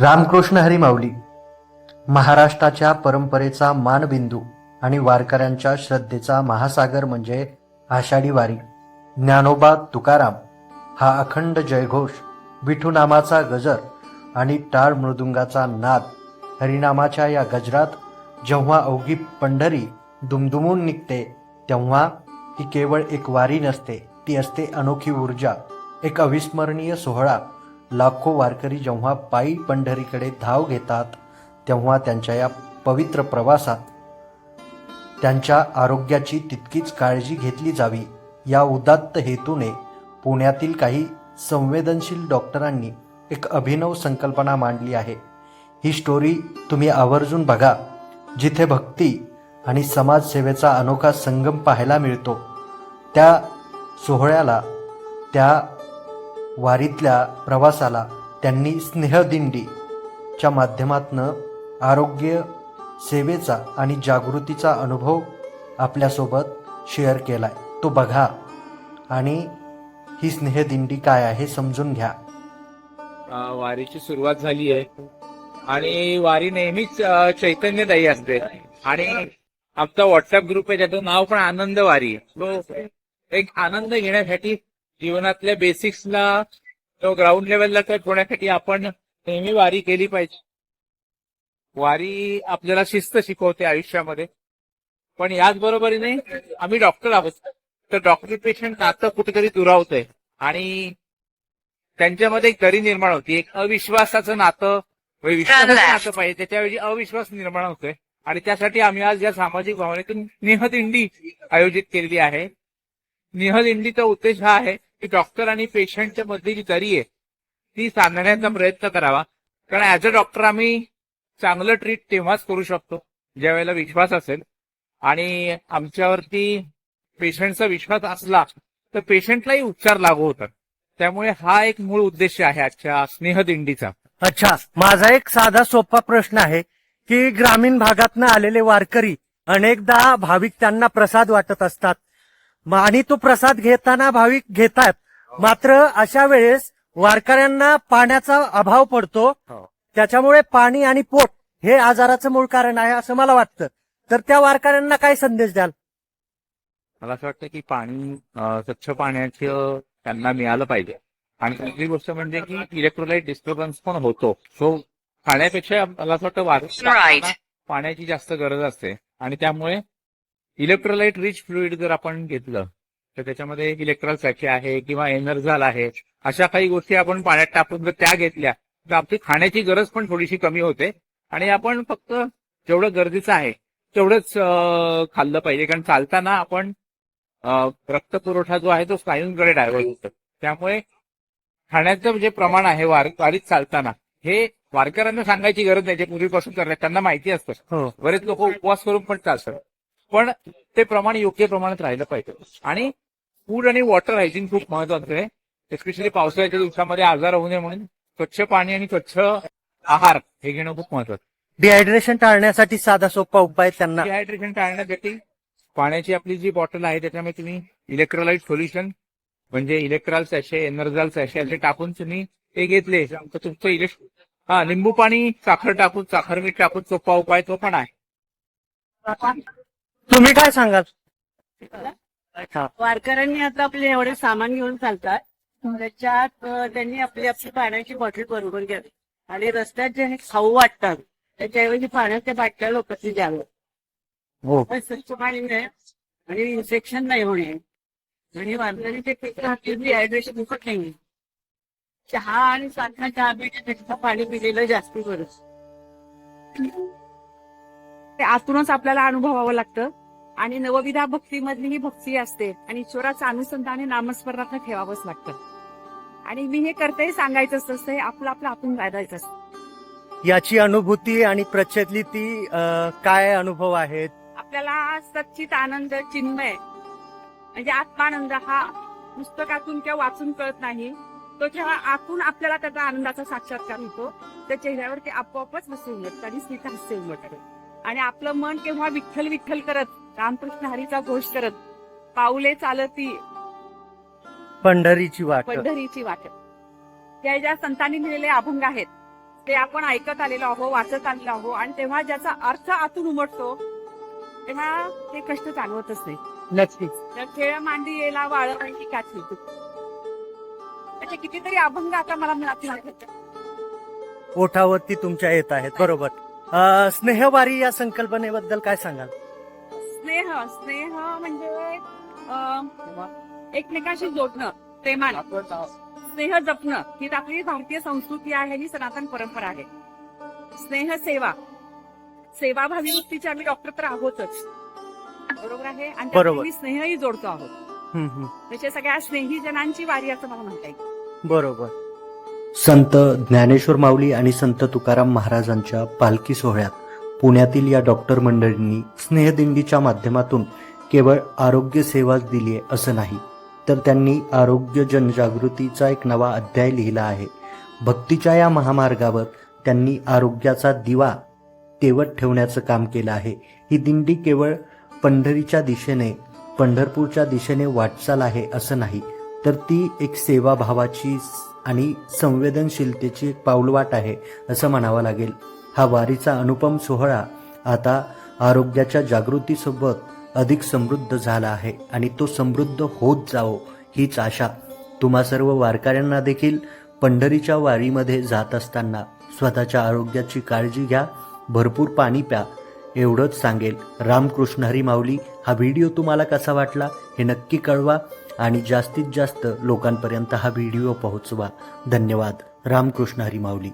रामकृष्ण हरी माऊली महाराष्ट्राच्या परंपरेचा मानबिंदू आणि वारकऱ्यांच्या श्रद्धेचा महासागर म्हणजे आषाढी वारी. ज्ञानोबा तुकाराम हा अखंड जयघोष विठू नामाचा गजर आणि टाळ मृदुंगाचा नाद हरिनामाच्या या गजरात जेव्हा अवघी पंढरी दुमदुमून निघते तेव्हा ती केवळ एक वारी नसते ती असते अनोखी ऊर्जा एक अविस्मरणीय सोहळा. लाखो वारकरी जेव्हा पायी पंढरीकडे धाव घेतात तेव्हा त्यांच्या या पवित्र प्रवासात त्यांच्या आरोग्याची तितकीच काळजी घेतली जावी. या उदात्त हेतूने पुण्यातील काही संवेदनशील डॉक्टरांनी एक अभिनव संकल्पना मांडली आहे. ही स्टोरी तुम्ही आवर्जून बघा. जिथे भक्ती आणि समाजसेवेचा अनोखा संगम पाहायला मिळतो त्या सोहळ्याला त्या वारीतल्या प्रवासाला त्यांनी स्नेहदिंडीच्या माध्यमातनं आरोग्य सेवेचा आणि जागृतीचा अनुभव आपल्यासोबत शेअर केला आहे तो बघा आणि ही स्नेहदिंडी काय आहे समजून घ्या. वारीची सुरुवात झाली आहे. आणि वारी नेहमीच चैतन्यदायी असते. आणि आमचा व्हॉट्सअप ग्रुप आहे त्याचं नाव पण आनंद वारी आहे. तो एक आनंद घेण्यासाठी जीवनातल्या बेसिक्सला तो ग्राउंड लेवलला टच होण्यासाठी आपण नेहमी वारी केली पाहिजे. वारी आपल्याला शिस्त शिकवते आयुष्यामध्ये. पण याच बरोबरीने आम्ही डॉक्टर आहोत. तर डॉक्टर पेशंट नातं कुठेतरी दुरावतंय. आणि त्यांच्यामध्ये एक दरी निर्माण होती. एक अविश्वासाचं नातं म्हणजे विश्वासाचं नातं पाहिजे. त्याच्याऐवजी अविश्वास निर्माण होतोय. आणि त्यासाठी आम्ही आज या सामाजिक भावनेतून स्नेहदिंडी आयोजित केलेली आहे. स्नेहदिंडीचा उद्देश हा आहे डॉक्टर आणि पेशंटच्या मधली जी दरी आहे ती सांधण्याचा प्रयत्न करावा. कारण ऍज अ डॉक्टर आम्ही चांगलं ट्रीट तेव्हाच करू शकतो ज्या वेळेला विश्वास असेल. आणि आमच्यावरती पेशंटचा विश्वास असला तर पेशंटलाही उपचार लागू होतात. त्यामुळे हा एक मूळ उद्देश आहे आजच्या स्नेहदिंडीचा अच्छा माझा एक साधा सोपा प्रश्न आहे की ग्रामीण भागातनं आलेले वारकरी अनेकदा भाविक त्यांना प्रसाद वाटत असतात. आणि तो प्रसाद घेताना भाविक घेतात. मात्र अशा वेळेस वारकऱ्यांना पाण्याचा अभाव पडतो. हो. त्याच्यामुळे पाणी आणि पोट हे आजाराचं मूळ कारण आहे असं मला वाटतं. तर त्या वारकऱ्यांना काय संदेश द्याल? मला असं वाटतं की पाणी स्वच्छ पाण्याचं त्यांना मिळालं पाहिजे. आणि दुसरी गोष्ट म्हणजे की इलेक्ट्रोलाइट डिस्टर्बन्स पण होतो. सो खाण्यापेक्षा मला असं वाटतं पाण्याची जास्त गरज असते. आणि त्यामुळे इलेक्ट्रोलाइट रिच फ्लुइड जर आपण घेतलं तर त्याच्यामध्ये इलेक्ट्रॉल सॅचे आहे किंवा एनर्जाल आहे अशा काही गोष्टी आपण पाण्यात टाकून जर त्या घेतल्या तर आपली खाण्याची गरज पण थोडीशी कमी होते. आणि आपण फक्त जेवढं गरजेचं आहे तेवढंच खाल्लं पाहिजे. कारण चालताना आपण अं, रक्तपुरवठा जो आहे तो स्नायूंकडे डायव्हर्ट होतो. त्यामुळे खाण्याचं जे प्रमाण आहे वार वारीत चालताना हे वारकऱ्यांना सांगायची गरज नाही. जे पूर्वीपासून करतात त्यांना माहिती असतं. हो. बरेच लोक उपवास करून पण चालतात. पण ते प्रमाण योग्य प्रमाणात राहिलं पाहिजे. आणि फूड आणि वॉटर हायजीन खूप महत्वाचं आहे. एस्पेशली पावसाळ्याच्या दिवसामध्ये आजार होऊ नये म्हणून स्वच्छ पाणी आणि स्वच्छ आहार हे घेणं खूप महत्वाचं. डिहायड्रेशन टाळण्यासाठी साधा सोपा उपाय त्यांना डिहायड्रेशन टाळण्यासाठी पाण्याची आपली जी बॉटल आहे त्याच्यामध्ये तुम्ही इलेक्ट्रोलाइट सोल्युशन म्हणजे इलेक्ट्रॉल सॅशे एनर्जाल सॅशे असे टाकून तुम्ही ते घेतले. तर तुमचं इलेक्ट हा लिंबू पाणी साखर टाकून साखर मीठ टाकून सोपा उपाय तो पण आहे. तुम्ही काय सांगाल? अच्छा वारकऱ्यांनी आता आपले एवढे सामान घेऊन चालतात. त्याच्यात अं, त्यांनी आपली आपली पाण्याची बॉटल बरोबर घ्यावी. आणि रस्त्यात जे हे खाऊ वाटतात. त्याच्याऐवजी पाण्याच्या बाटल्या लोकांनी द्यावं हो. पण स्वच्छ पाणी मिळेल आणि इन्फेक्शन नाही होणे. आणि वारकरी ते डिहायड्रेशन होत नाही चहा आणि साखर चहा पिण्यापेक्षा पाणी पिलेलं जास्त बरं. ते आतूनच आपल्याला अनुभवावं लागतं. आणि नवविधा भक्तीमधली ही भक्ती असते. आणि ईश्वराचं अनुसंधान नामस्मरणात ठेवावंच लागतं. आणि मी हे करते सांगायचं असतं हे आपलं आपलं आपण राहायचं असतं. याची अनुभूती आणि प्रचलित ती काय अनुभव आहेत? आपल्याला सच्चित आनंद चिन्मय म्हणजे आत्मानंद हा पुस्तकातून किंवा वाचून कळत नाही. तो जेव्हा आतून आपल्याला त्याचा आनंदाचा साक्षात्कार होतो त्या चेहऱ्यावर ते आपोआपच हसू उमटतं आणि स्मित हास्य उमटतं. आणि आपलं मन केव्हा विठ्ठल विठ्ठल करत रामकृष्ण हरीचा घोष करत पाऊले चालती पंढरीची वाट. पंढरीची वाट. या ज्या संतांनी लिहिलेले अभंग आहेत ते आपण ऐकत आलेलो आहो वाचत आलेलो आहो आणि तेव्हा ज्याचा अर्थ आतून उमटतो तेव्हा ते कष्ट चालवतच नाही. नक्कीच. तर खेळ मांडी येला वाळ आणि काठी त्याचे कितीतरी अभंग आता मला मिळाले ओठावरती तुमच्या येत आहेत बरोबर. अं, स्नेहवारी या संकल्पनेबद्दल काय सांगाल? स्नेह स्नेह म्हणजे अं, एकमेकांशी जोडणं प्रेमानं. स्नेह जपणं ही आपली भारतीय संस्कृती आहे ही सनातन परंपरा आहे. स्नेह सेवा. सेवाभावी वृत्तीचे आम्ही डॉक्टर तर आहोतच. बरोबर आहे? आणि त्यात बरोबर. आम्ही स्नेहही जोडतो आहोत. हम्म, सगळ्या स्नेही जनांची वारी असं मला म्हणता येईल. बरोबर. संत ज्ञानेश्वर माऊली आणि संत तुकाराम महाराजांच्या पालखी सोहळ्यात पुण्यातील या डॉक्टर मंडळींनी स्नेहदिंडीच्या माध्यमातून केवळ आरोग्य सेवाच दिली आहे असं नाही तर त्यांनी आरोग्य जनजागृतीचा एक नवा अध्याय लिहिला आहे. भक्तीच्या या महामार्गावर त्यांनी आरोग्याचा दिवा तेवत ठेवण्याचं काम केलं आहे. ही दिंडी केवळ पंढरीच्या दिशेने पंढरपूरच्या दिशेने वाटचाल आहे असं नाही तर ती एक सेवाभावाची आणि संवेदनशीलतेची एक पाऊलवाट आहे असं म्हणावं लागेल. हा वारीचा अनुपम सोहळा आता आरोग्याच्या जागृतीसोबत अधिक समृद्ध झाला आहे आणि तो समृद्ध होत जावो हीच आशा. तुम्हा सर्व वारकऱ्यांना देखील पंढरीच्या वारीमध्ये जात असताना स्वतःच्या आरोग्याची काळजी घ्या भरपूर पाणी प्या एवढंच सांगेल. रामकृष्ण हरी माऊली हा व्हिडिओ तुम्हाला कसा वाटला हे नक्की कळवा. आणि जास्तीत जास्त लोकांपर्यंत हा व्हिडिओ पोहोचवा. धन्यवाद. रामकृष्ण हरी माऊली